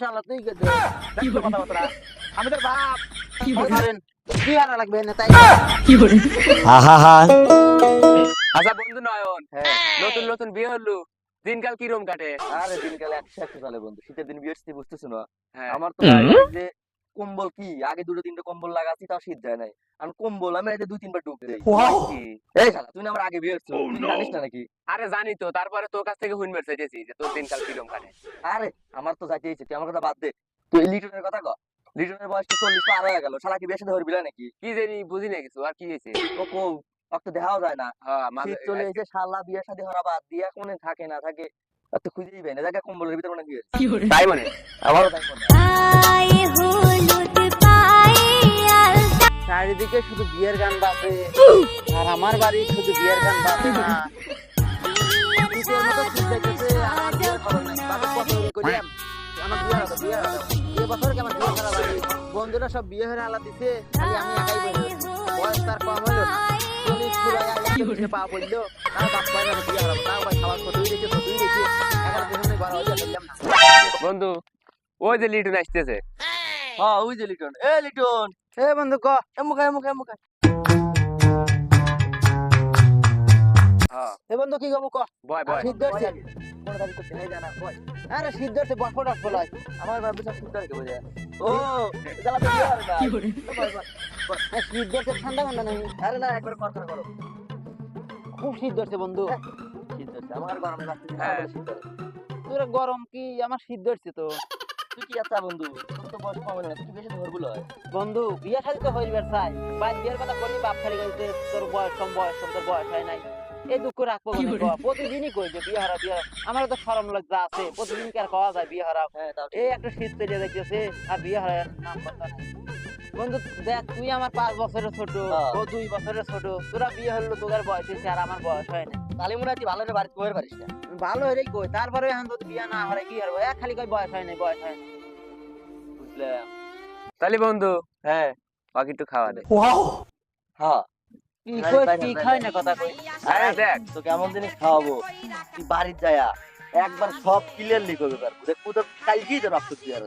শালা তুই কে দে দেখ তো কথাবার্তা। আমি তোর বাপ। ধরেন কি হারা লাগবে না? তাই আচ্ছা বন্ধু নয়ন হ্যাঁ নতুন নতুন বিয়ে হলো। দিনকাল কিরম কাটে? আরে দিনকালে একশো একশো চলে বন্ধু। শীতের দিন বিয়ে বুঝতেছো না? হ্যাঁ। আমার তো যে কম্বল কি? আগে দুটো তিনটে কম্বল লাগাচ্ছি তাও শীত যায় নাই। আর কম্বল আমি দুই তিনবার ডুব দেই। কি? এই শালা তুই আমার আগে বিয়ে হচ্ছে জানিস না নাকি? আরে জানি তো তারপরে তোর কাছ থেকে হুইন মেরে চাইতেছি যে তোর দিনকাল কিরম কাটে। আরে আমার তো যাইতে ইচ্ছে তুই আমার কথা বাদ দে। তুই লিটনের কথা ক। লিটনের বয়স তো চল্লিশ পার হয়ে গেল শালা কি বেশি ধরবি না নাকি? কি জানি বুঝি না কিছু আর কি হয়েছে? ও কো অত দেখাও যায় না। হ্যাঁ মাঝে- শীত চলে এসে শালা বিয়ে শাদী হওয়া বাদ দিয়া কোনে থাকে না থাকে। আর তো খুঁজেই পাই না জায়গা কম্বলের ভিতরে মনে বিয়ে তাই মানে আমারও তাই মনে চারিদিকে শুধু বিয়ের গান বাজে। আর আমার বাড়ি শুধু বিয়ের গান বাজে না? বন্ধুরা সব বিয়ে হয়ে দিছে। আমি একাই বয়স তার কম হলো। পা। বন্ধু ওই যে লিটন আসতেছে। হ্যাঁ ওই যে লিটন। এ লিটন। এ বন্ধু ক? এমুকা এমুকা এমুকা হ্যাঁ। এ বন্ধু কি ক? বয় বয়। শীত ধরছে? কোন কাজ করতে নেই জানা কই আরে শীত ধরছে বরফ টরফ ফলাই আমার সব বোঝা ও জ্বালা তো শীত ধরছে ঠান্ডা মান্ডা নাই আরে না একবার কথা করো খুব শীত ধরছে বন্ধু। শীত হচ্ছে আমার গরম লাগছে হ্যাঁ। শীত ধরে। তোর গরম কি? আমার শীত ধরছে তো। তুই কি আচ্ছা বন্ধু? তোর তো বয়স কম না তুই বেশি ধরবুল হয়। বন্ধু বিয়ে শাদী তো হইবার চাই বাইর বিয়ের কথা বলি বাপ খালি কইতে তোর বয়স কম বয়স কম তোর বয়স হয় নাই। এই দুঃখ রাখব প্রতিদিনই কই যে বিয়ে হারা বিয়ে আমার তো শরম লজ্জা আছে প্রতিদিন কি আর কওয়া যায় বিয়ে হারা? হ্যাঁ। এই একটা শীত পেরিয়ে যাইতেছে আর বিয়ে হারার নাম কথা বন্ধু দেখ তুই আমার পাঁচ বছরের ছোট হ্যাঁ। ও দুই বছরের ছোট। তোরা বিয়ে হলো তোদের বয়স হয়েছে আর আমার বয়স হয় না তাহলে মনে হয় তুই ভালো রে বাড়িতে বইয়ের পারিস না ভালো হয়ে কই? তারপরে এখন যদি বিয়ে না হারে কি হারবো এক খালি কই বয়স হয় নাই বয়স হয় নাই। বুঝলাম। তাহলে বন্ধু হ্যাঁ। বাকি একটু খাওয়া দে। হ্যাঁ। কি কই কি খাই না। না কথা কই? আরে দেখ। তো কেমন জিনিস খাওয়াবো তুই বাড়ির যায়া একবার সব ক্লিয়ারলি করবে পারব দেখব তো কালকেই তো রক্ত দিয়ে আর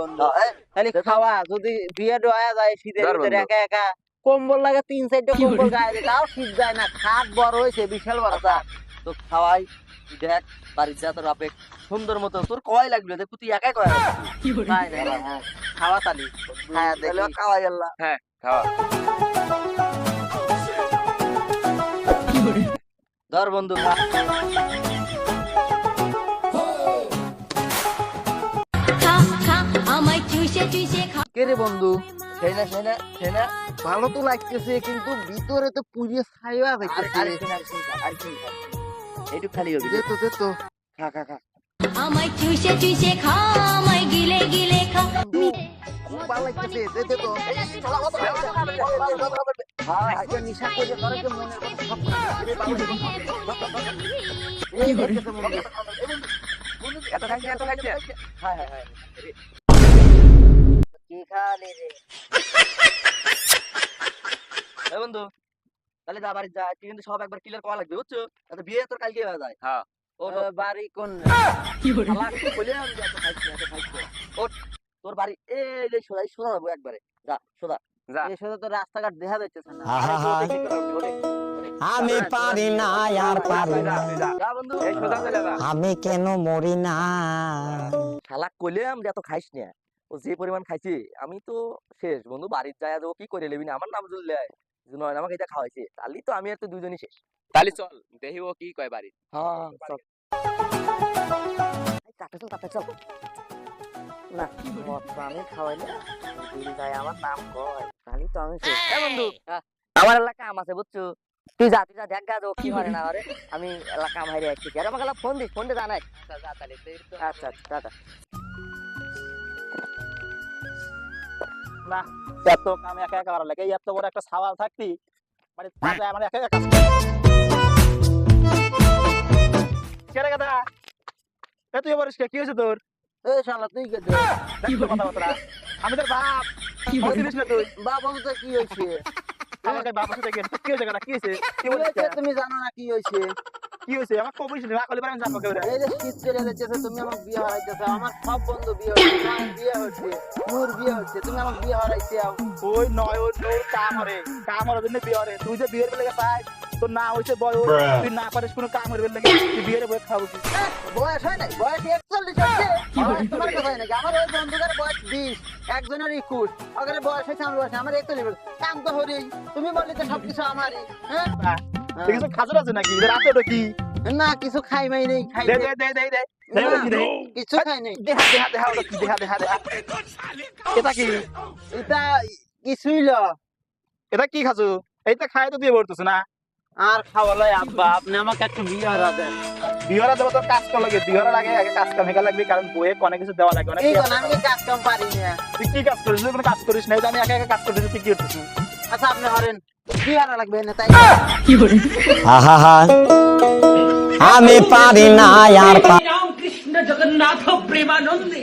বন্ধু? হ্যাঁ, দেখো। খাওয়া যদি বিয়ে ডয়া যায় শীতের ভিতরে একা একা। কম্বল লাগে তিন চারটা কম্বল গায়ে তাও শীত যায় না খাট বড় হয়েছে বিশাল বড় তো খাওয়াই দেখ বাড়ির যা তোর বাপে সুন্দর মতো তোর কয় লাগবে দেখো তুই একাই কয় খাওয়া তালি। হ্যাঁ তাহলে দেখি খাওয়াই আল্লাহ হ্যাঁ খাওয়া। ধর বন্ধু খা। খা খা আমায় চুষে চুষে খা। কে রে বন্ধু? সেই না সেই না সেই না। ভালো তো লাগতেছে কিন্তু ভিতরে তো পুড়িয়ে ছাইয়া যাইতেছে। আরে এইটু খালি হবে। দে তো দে তো। খা খা খা। আমায় চুষে চুষে খা আমায় গিলে গিলে খা। খুব ভালো লাগতেছে। দে দে তো। আজকে নিশা করে করে যে মনের কথা সব এই করতেছে বন্ধু এত খাইছে এত খাইছে হ্যাঁ হ্যাঁ হ্যাঁ। কি খালি রে? বন্ধু। তাহলে যা বাড়ি যা তুই কিন্তু সব একবার ক্লিয়ার করা লাগবে বুঝছ? তাতে বিয়ে তোর কালকে হয়ে যায়। হ্যাঁ ও বাড়ি কোন তোর বাড়ি এই যে সোজা সোজা যাব একবারে। যা সোজা। যা। এই শুধু তো রাস্তাঘাট দেখা না। তোর ওঠে। আমি পারি না আর পারি না। যা বন্ধু। এই সোজা চলে যা। আমি কেন মরি না? শালা কইলাম যে এত খাইস না। ও যে পরিমাণ খাইছি আমি তো শেষ। বন্ধু বাড়ির যায় ও কি করে লেবি না? আমার নাম জুড়লে যে নয় আমাকে এটা খাওয়াইছে। তাহলে তো আমি আর তো দুজনই শেষ। তাহলে চল দেখি ও কি কয় বাড়ি হ্যাঁ চল। চল চল। না আমি খাওয়াইলে আমার নাম কয়। তাহলে তো আমি শেষ। বন্ধু। আমার এলাকা কাম আছে বুঝছ? তুই যা তুই যা দেখ গা কি করে না করে। আমি এলাকা কাম হারিয়ে আসছি। আর আমাকে ফোন দিস ফোন দিয়ে জানাই। আচ্ছা আচ্ছা আচ্ছা টাটা। না। এত কাম একা একা করা লাগে। এত বড় একটা সাওয়াল থাকতি মানে আমার একা একা কেরে কথা এ তুই বলিস কি? হয়েছে তোর? শালা তুই কে আমি তোর বাপ। আমার জিনিস না তুই? বাবা তো কি হয়েছে? আমাকে বাপ সাথে কি হয়েছে? কি হয়েছে কি কি বলিস কে? তুমি জানো না কি হয়েছে? কি হয়েছে? আমার কবই শুনি না। করলে পারে কেউ এই যে শীত চলে যাচ্ছে তুমি আমাকে বিয়ে হারাইতেছো। আমার সব বন্ধু বিয়ে হচ্ছে আমার বিয়ে হচ্ছে নূর বিয়ে হচ্ছে তুমি আমাকে বিয়ে হারাইতে আও। ওই নয় ওই ওর কাম হরে কাম হরে জন্য বিয়ে হরে। তুই যে বিয়ের বেলে পাই তোর না হয়েছে বয় তুই না পারিস কোনো কাম হরে বেলে তুই বিয়ের বয়ে খাব কি? বয়স হয় নাই? বয়স একচল্লিশ হচ্ছে। বয়স তোমার কথাই নাকি? আমার ওই বন্ধুদের বয়স বিশ একজনের একুশ। ওখানে বয়স হয়েছে আমার বয়স আমার একচল্লিশ। কাম তো হরেই তুমি বললি তো সবকিছু আমারই হ্যাঁ? ঠিক আছে খাজর আছে নাকি রাতে ওটা কি না কিছু খাই মাই নেই খাই দে দে দে দে কিছু খাই নেই দেহা দেহা দেহা ওটা কি দেহা দেহা দেহা এটা কি এটা কিছুই ল এটা কি খাজু এইটা খাই তো দিয়ে পড়তেছ না আর খাওয়ালাই আব্বা আপনি আমাকে একটু বিয়ে দেন বিহরা দেবো তোর কাজ করা লাগে বিহরা লাগে আগে কাজ কাম হেকা লাগবে কারণ বইয়ে অনেক কিছু দেওয়া লাগে অনেক আমি কাজ কাম পারি না তুই কি কাজ করিস তুই কোনো কাজ করিস না আমি একা একা কাজ করতেছি তুই কি করতেছিস আচ্ছা আপনি হরেন বিয়ে হারা লাগবে না তাই? আহা আমি পারি না আর জগন্নাথ প্রেমানন্দে